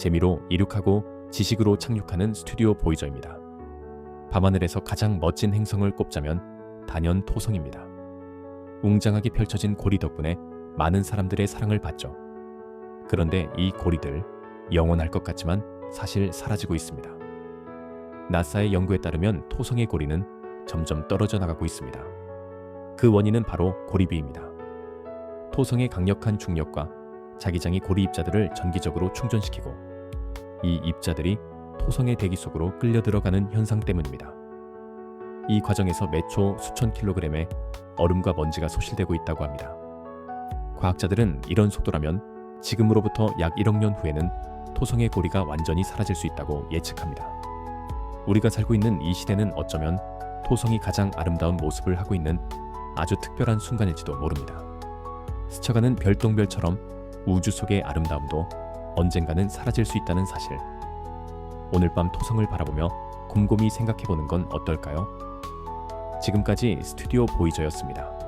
재미로 이륙하고 지식으로 착륙하는 스튜디오 보이저입니다. 밤하늘에서 가장 멋진 행성을 꼽자면 단연 토성입니다. 웅장하게 펼쳐진 고리 덕분에 많은 사람들의 사랑을 받죠. 그런데 이 고리들 영원할 것 같지만 사실 사라지고 있습니다. 나사의 연구에 따르면 토성의 고리는 점점 떨어져 나가고 있습니다. 그 원인은 바로 고리비입니다. 토성의 강력한 중력과 자기장이 고리 입자들을 전기적으로 충전시키고 이 입자들이 토성의 대기 속으로 끌려 들어가는 현상 때문입니다. 이 과정에서 매초 수천 킬로그램의 얼음과 먼지가 소실되고 있다고 합니다. 과학자들은 이런 속도라면 지금으로부터 약 1억 년 후에는 토성의 고리가 완전히 사라질 수 있다고 예측합니다. 우리가 살고 있는 이 시대는 어쩌면 토성이 가장 아름다운 모습을 하고 있는 아주 특별한 순간일지도 모릅니다. 스쳐가는 별똥별처럼 우주 속의 아름다움도 언젠가는 사라질 수 있다는 사실. 오늘 밤 토성을 바라보며 곰곰이 생각해보는 건 어떨까요? 지금까지 스튜디오 보이저였습니다.